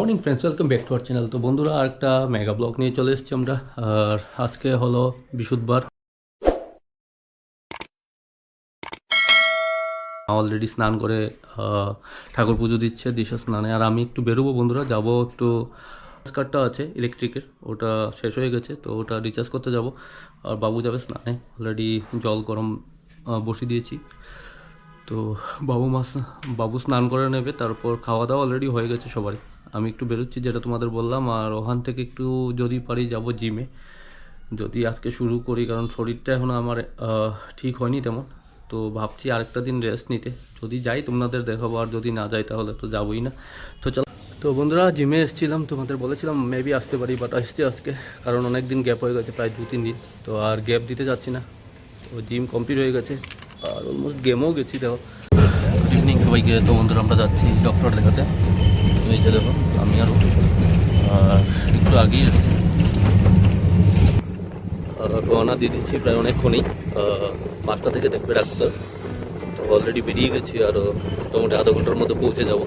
Morning friends, welcome back to our channel. তো বন্ধুরা আর একটা মেগা ব্লগ নিয়ে চলে এসেছি আমরা। আর আজকে হলো বৃহস্পতিবার। অলরেডি স্নান করে ঠাকুর পুজো দিচ্ছে, দিশা স্নানে। আর আমি একটু বেরোবো বন্ধুরা, যাব একটু কার্ডটা আছে ইলেকট্রিকের ওটা শেষ হয়ে গেছে, তো ওটা রিচার্জ করতে যাব। আর বাবু যাবে স্নানে। অলরেডি জল গরম বসিয়ে দিয়েছি। তো বাবু মাস বাবু স্নান করে নেবে, তারপর খাওয়া দাওয়া অলরেডি হয়ে গেছে সবারই। আমি একটু বেরোচ্ছি, যেটা তোমাদের বললাম। আর ওখান থেকে একটু যদি পারি যাব জিমে যদি আজকে শুরু করি, কারণ শরীরটা এখন আমার ঠিক হয়নি তেমন। তো ভাবছি আরেকটা দিন রেস্ট নিতে। যদি যাই, তোমাদের দেখাবো। আর যদি না যাই, তাহলে তো যাবোই না। তো চলো। তো বন্ধুরা জিমে এসেছিলাম, তোমাদের বলেছিলাম মেবি আসতে পারি বাট আসছি আজকে। কারণ অনেক দিন গ্যাপ হয়ে গেছে, প্রায় দু তিন দিন। তো আর গ্যাপ দিতে যাচ্ছি না। তো জিম কমপ্লিট হয়ে গেছে। আর অলমোস্ট গেমও গেছি, দেখো। ইভিনিং সবাইকে। তো বন্ধুরা, আমরা যাচ্ছি ডক্টর দেখাতে এই যে দেখো আমি আরও আর একটু আগেই রওনা দিয়ে দিচ্ছি প্রায় অনেকক্ষণই। পাঁচটা থেকে দেখবে ডাক্তার তো অলরেডি বেরিয়ে গেছি আর মোটামুটি আধা ঘণ্টার মধ্যে পৌঁছে যাব।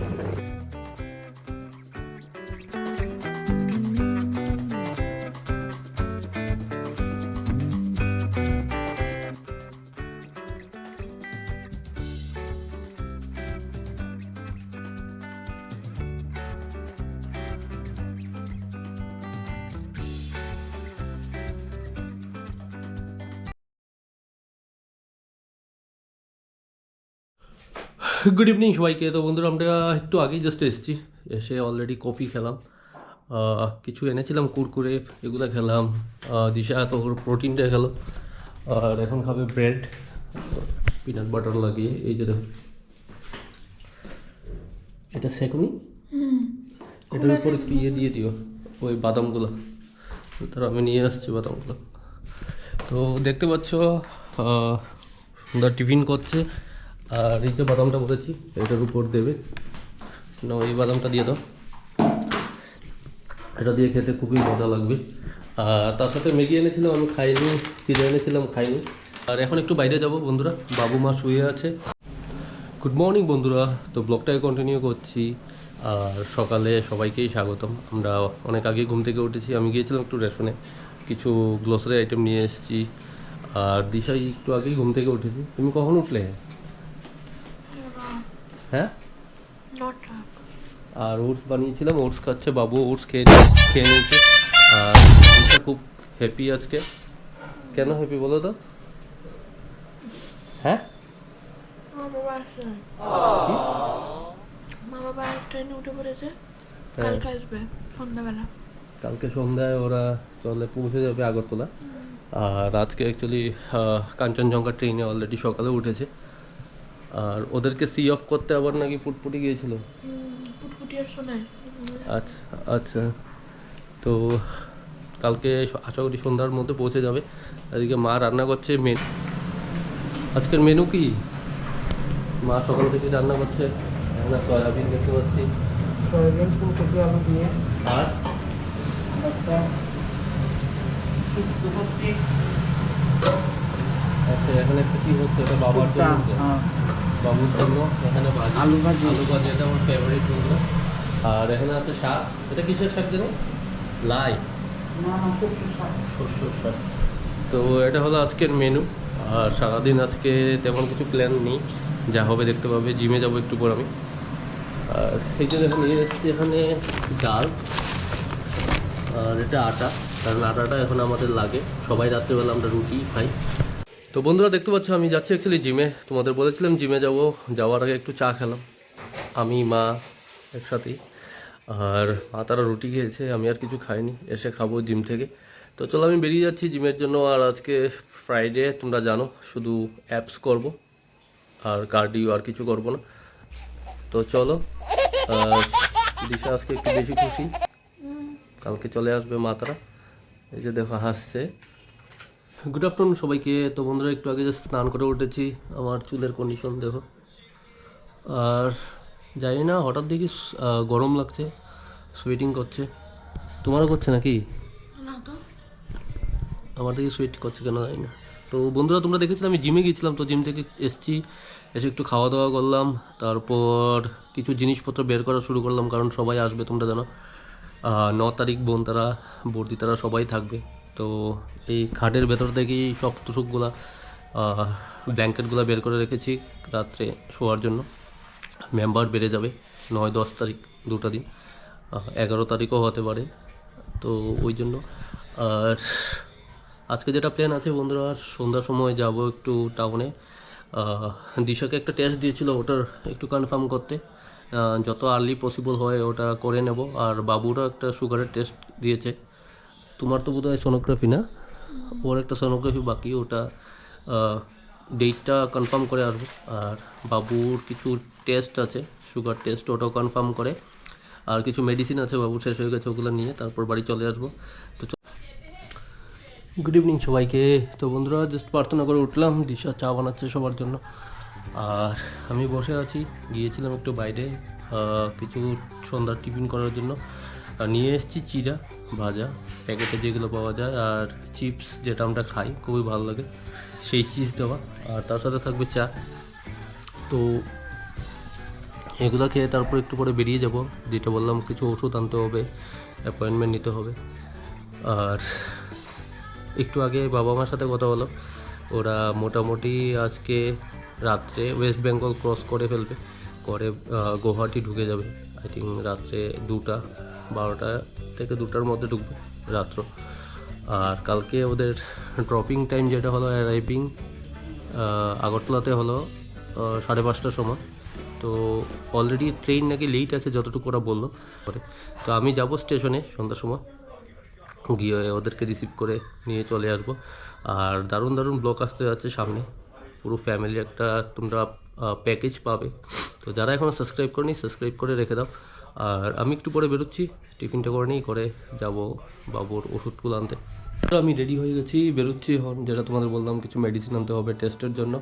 গুড ইভিনিং সবাইকে। তো বন্ধুরা আমরা একটু আগেই জাস্ট এসেছি। এসে অলরেডি কফি খেলাম। কিছু এনেছিলাম কুরকুরে এগুলো খেলাম। দিশা তো ওর প্রোটিনটা খেলো। আর এখন খাবে ব্রেড পিনাট বাটার লাগিয়ে এই যে এটা সেকুনি এটার উপর একটু ইয়ে দিয়ে দিও ওই বাদামগুলো। তার আমি নিয়ে আসছি বাদামগুলো। তো দেখতে পাচ্ছ সুন্দর টিফিন করছে। আর এই যে বাদামটা বলেছি এটার উপর দেবে। না এই বাদামটা দিয়ে দাও। এটা দিয়ে খেতে খুবই মজা লাগবে। আর তার সাথে ম্যাগি এনেছিলাম, আমি খাইনি, চিড়ে এনেছিলাম, খাইনি। আর এখন একটু বাইরে যাব বন্ধুরা, বাবু মা শুয়ে আছে। গুড মর্নিং বন্ধুরা, তো ব্লগটাকে কন্টিনিউ করছি। আর সকালে সবাইকেই স্বাগতম। আমরা অনেক আগে ঘুম থেকে উঠেছি, আমি গিয়েছিলাম একটু রেশনে। কিছু গ্লোসারি আইটেম নিয়ে এসেছি। আর দিশাই একটু আগেই ঘুম থেকে উঠেছি। তুমি কখন উঠলে? হ্যাঁ? আর ওটস বানিয়েছিলাম ওটস খাচ্ছে বাবু ওটস খেয়ে খেয়ে নিয়েছে। আর খুব হ্যাপি আজকে। কেন হ্যাপি বলো তো? হ্যাঁ? মা বাবা ট্রেনে উঠে পড়েছে। হ্যাঁ। কালকে আসবে সন্ধ্যাবেলা। কালকে সন্ধ্যায় ওরা চলে পৌঁছে যাবে আগরতলা। আর আজকে অ্যাকচুয়ালি কাঞ্চনজঙ্ঘা ট্রেনে অলরেডি সকালে উঠেছে। আর ওদেরকে সি অফ করতে আবার নাকি পুটপুটি গিয়েছিল? পুটপুটি আর শোনায় আচ্ছা আচ্ছা। তো কালকে আশা করি সন্ধ্যার মধ্যে পৌঁছে যাবে। এদিকে মা রান্না করছে মেন। আজকের মেনু কি? মা সকাল থেকে রান্না করছে। আমরা সয়াবিন দেখতে পাচ্ছি। সয়াবিন ফুলকপি আলু দিয়ে। আর? আচ্ছা এখানে একটা কি হচ্ছে? এটা বাবার জন্য হচ্ছে। বাবুর জন্য। এখানে আলু ভাজি। আলু ভাজি এটা আমার ফেভারিট বন্ধুরা আর এখানে আছে শাক। এটা কিসের শাক জানো লাই। না শাক। তো এটা হলো আজকের মেনু আর সারাদিন আজকে তেমন কিছু প্ল্যান নেই। যা হবে দেখতে পাবে। জিমে যাব একটু পর আমি। আর এই যে দেখুন নিয়ে যাচ্ছি এখানে ডাল। আর এটা আটা। কারণ আটাটা এখন আমাদের লাগে। সবাই রাত্রেবেলা আমরা রুটি খাই। তো বন্ধুরা দেখতে পাচ্ছ, আমি যাচ্ছি অ্যাকচুয়ালি জিমে তোমাদের বলেছিলাম জিমে যাব, যাওয়ার আগে একটু চা খেলাম। আমি, মা একসাথেই আর মা তারা রুটি খেয়েছে, আমি আর কিছু খাইনি, এসে খাব জিম থেকে। তো চলো, আমি বেরিয়ে যাচ্ছি জিমের জন্য। আর আজকে ফ্রাইডে তোমরা জানো, শুধু অ্যাপস করব, আর কার্ডিও আর কিছু করব না। তো চলো দিশা আজকে একটু বেশি খুশি। কালকে চলে আসবে মা তারা। এই যে দেখো, হাসছে। গুড আফটারনুন সবাইকে। তো বন্ধুরা একটু আগে যে স্নান করে উঠেছি। আমার চুলের কন্ডিশন দেখো। আর জানি না হঠাৎ দেখি গরম লাগছে সুইটিং করছে। তোমারও করছে নাকি? আমার থেকে সুইট করছে কেন জানি না। তো বন্ধুরা তোমরা দেখেছিলে আমি জিমে গিয়েছিলাম তো জিম থেকে এসছি। এসে একটু খাওয়া দাওয়া করলাম। তারপর কিছু জিনিসপত্র বের করা শুরু করলাম কারণ সবাই আসবে তোমরা জানো। ন তারিখ বোন তারা বর্দি তারা সবাই থাকবে। তো এই খাটের ভেতর থেকেই সব তুষকগুলা ব্ল্যাঙ্কেটগুলো বের করে রেখেছি রাত্রে শোয়ার জন্য। মেম্বার বেড়ে যাবে নয় দশ তারিখ, দুটা দিন। এগারো তারিখও হতে পারে। তো ওই জন্য, আর আজকে যেটা প্ল্যান আছে বন্ধুরা, সন্ধ্যার সময় যাব একটু টাউনে দিশাকে একটা টেস্ট দিয়েছিল ওটার একটু কনফার্ম করতে। যত আর্লি পসিবল হয় ওটা করে নেব। আর বাবুরও একটা সুগারের টেস্ট দিয়েছে। তোমার তো বোধহয় সোনোগ্রাফি না? ওর একটা সোনোগ্রাফি বাকি, ওটা ডেটটা কনফার্ম করে আসব। আর বাবুর কিছু টেস্ট আছে সুগার টেস্ট ওটাও কনফার্ম করে। আর কিছু মেডিসিন আছে বাবু শেষ হয়ে গেছে, ওগুলো নিয়ে তারপর বাড়ি চলে আসব। তো গুড ইভিনিং সবাইকে। তো বন্ধুরা জাস্ট প্রার্থনা করে উঠলাম, দিশা চা বানাচ্ছে সবার জন্য। আর আমি বসে আছি, গিয়েছিলাম একটু বাইরে কিছু সন্ধ্যার টিফিন করার জন্য। আর নিয়ে এসেছি চিরা ভাজা, প্যাকেটে যেগুলো পাওয়া যায়, আর চিপস যেটা আমরা খাই, খুবই ভালো লাগে, সেই চিজ দেওয়া। আর তার সাথে থাকবে চা। তো এগুলো খেয়ে তারপর একটু পরে বেরিয়ে যাব, যেটা বললাম কিছু ওষুধ আনতে হবে অ্যাপয়েন্টমেন্ট নিতে হবে। আর একটু আগে বাবা মার সাথে কথা হলো, ওরা মোটামুটি আজকে রাত্রে ওয়েস্ট বেঙ্গল ক্রস করে ফেলবে। করে গুয়াহাটি ঢুকে যাবে। আই থিঙ্ক রাত্রে দুটা, বারোটা থেকে দুটার মধ্যে ঢুকবে রাত্র। আর কালকে ওদের ড্রপিং টাইম যেটা হলো অ্যারাইভিং আগরতলাতে হলো সাড়ে পাঁচটার সময়। তো অলরেডি ট্রেন নাকি লেট আছে যতটুকু ওরা বলল। পরে, তো আমি যাব স্টেশনে সন্ধ্যার সময়। গিয়ে ওদেরকে রিসিভ করে নিয়ে চলে আসব। আর দারুণ দারুণ ব্লক আসতে যাচ্ছে সামনে। পুরো ফ্যামিলি একটা তোমরা প্যাকেজ পাবে। তো যারা এখনও সাবস্ক্রাইব করেনি সাবস্ক্রাইব করে রেখে দাও। আর আমি একটু পরে বেরোচ্ছি, টিফিনটা করে নিই করে যাব বাবুর ওষুধগুলো আনতে। তো আমি রেডি হয়ে গেছি, বেরোচ্ছি এখন, যেটা তোমাদের বললাম, কিছু মেডিসিন আনতে হবে টেস্টের জন্য।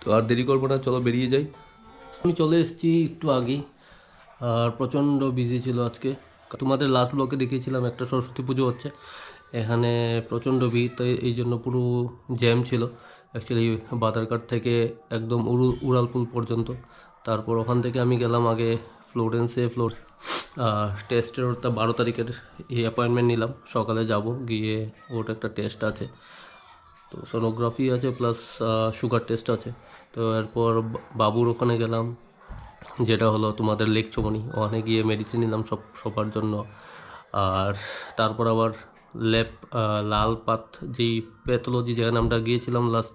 তো আর দেরি করব না, চলো বেরিয়ে যাই। আমি চলে এসেছি একটু আগেই। আর প্রচণ্ড বিজি ছিল আজকে। তোমাদের লাস্ট ব্লকে দেখিয়েছিলাম, একটা সরস্বতী পুজো হচ্ছে। এখানে প্রচণ্ড ভিড় তো এই জন্য পুরো জ্যাম ছিল। অ্যাকচুয়ালি বাদারঘাট থেকে একদম উরু, উড়ালপুল পর্যন্ত। তারপর ওখান থেকে আমি গেলাম আগে ফ্লোরেন্সে ফ্লোর টেস্টের ওটা বারো তারিখের এই অ্যাপয়েন্টমেন্ট নিলাম। সকালে যাব, গিয়ে ওটা একটা টেস্ট আছে। তো সোনোগ্রাফি আছে প্লাস সুগার টেস্ট আছে। তো এরপর বাবুর ওখানে গেলাম। যেটা হলো তোমাদের লেক চমনি ওখানে গিয়ে মেডিসিন নিলাম সব, সবার জন্য। আর তারপর আবার ল্যাব লাল পাত যেই প্যাথোলজি যেখানে আমরা গিয়েছিলাম লাস্ট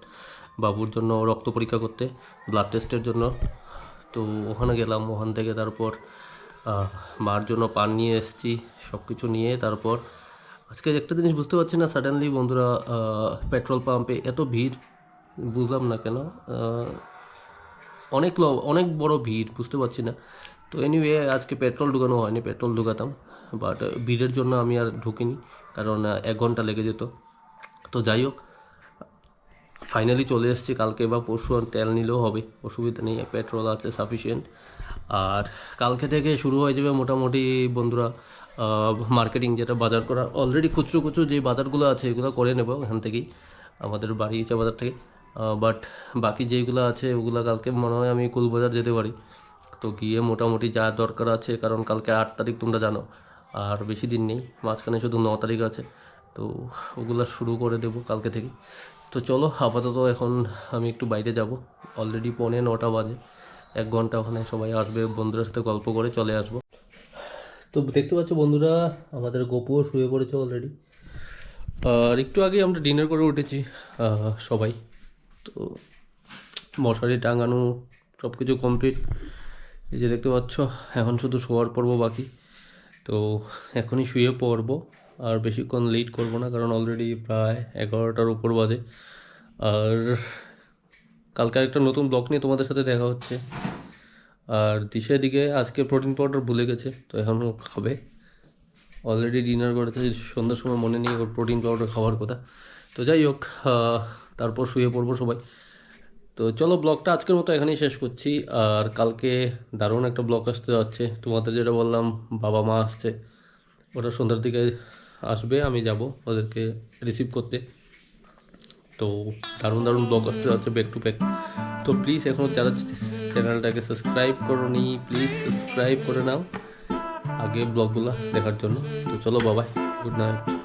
বাবুর জন্য রক্ত পরীক্ষা করতে ব্লাড টেস্টের জন্য। তো ওখানে গেলাম, ওখান থেকে তারপর মার জন্য পান নিয়ে এসেছি সব কিছু নিয়ে তারপর, আজকে একটা জিনিস বুঝতে পারছি না সাডেনলি বন্ধুরা পেট্রোল পাম্পে এত ভিড়, বুঝলাম না কেন অনেক অনেক বড় ভিড়, বুঝতে পারছি না। তো এনিওয়ে আজকে পেট্রোল ঢুকানো হয়নি পেট্রোল ঢুকাতাম। বাট ভিড়ের জন্য আমি আর ঢুকিনি, কারণ এক ঘণ্টা লেগে যেত। তো যাই হোক ফাইনালি চলে এসেছি, কালকে বা পরশু আর তেল নিলেও হবে, অসুবিধা নেই পেট্রোল আছে সাফিসিয়েন্ট আর কালকে থেকে শুরু হয়ে যাবে মোটামুটি বন্ধুরা মার্কেটিং যেটা বাজার করা অলরেডি খুচরো খুচরো যে বাজারগুলো আছে, এগুলো করে নেব এখান থেকেই, আমাদের বাড়ি ইচ্ছা বাজার থেকে। বাট বাকি যেগুলো আছে, ওগুলো কালকে মনে হয় আমি কুলবাজার যেতে পারি। তো গিয়ে মোটামুটি যা দরকার আছে, কারণ কালকে আট তারিখ তোমরা জানো আর বেশি দিন নেই, মাঝখানে শুধু ন তারিখ আছে, তো ওগুলো শুরু করে দেবো কালকে থেকে। তো চলো, আপাতত এখন আমি একটু বাইরে যাব। অলরেডি পৌনে নটা বাজে, এক ঘণ্টা ওখানে সবাই আসবে, বন্ধুদের সাথে গল্প করে চলে আসব। তো দেখতে পাচ্ছ বন্ধুরা, আমাদের গপুও শুয়ে পড়েছে অলরেডি আর একটু আগে আমরা ডিনার করে উঠেছি সবাই। তো মশারি টাঙানো সব কিছু কমপ্লিট এই যে দেখতে পাচ্ছ, এখন শুধু শোয়ার পর্ব বাকি। তো এখনই শুয়ে পড়ব, আর বেশিক্ষণ লেট করব না, কারণ অলরেডি প্রায় এগারোটার উপর বাজে। আর কালকে একটা নতুন ব্লগ নিয়ে তোমাদের সাথে দেখা হচ্ছে। আর দিশা দিকে আজকে প্রোটিন পাউডার ভুলে গেছে, তো এখনও খাবে। অলরেডি ডিনার করেছে, সন্ধ্যার সময় মনে নেই ওর প্রোটিন পাউডার খাওয়ার কথা। তো যাই হোক তারপর শুয়ে পড়ব সবাই। তো চলো ব্লগটা আজকের মতো এখানেই শেষ করছি। আর কালকে দারুণ একটা ব্লগ আসতে যাচ্ছে। তোমাদের যেটা বললাম, বাবা মা আসছে। ওটা সন্ধ্যার দিকে আসবে, আমি যাব ওদেরকে রিসিভ করতে। তো দারুণ দারুণ ব্লগ আসতে যাচ্ছে ব্যাক টু ব্যাক তো প্লিজ এখনও যারা চ্যানেলটাকে সাবস্ক্রাইব করোনি প্লিজ সাবস্ক্রাইব করে নাও। আগে ব্লগগুলো দেখার জন্য। তো চলো বাবাই গুড নাইট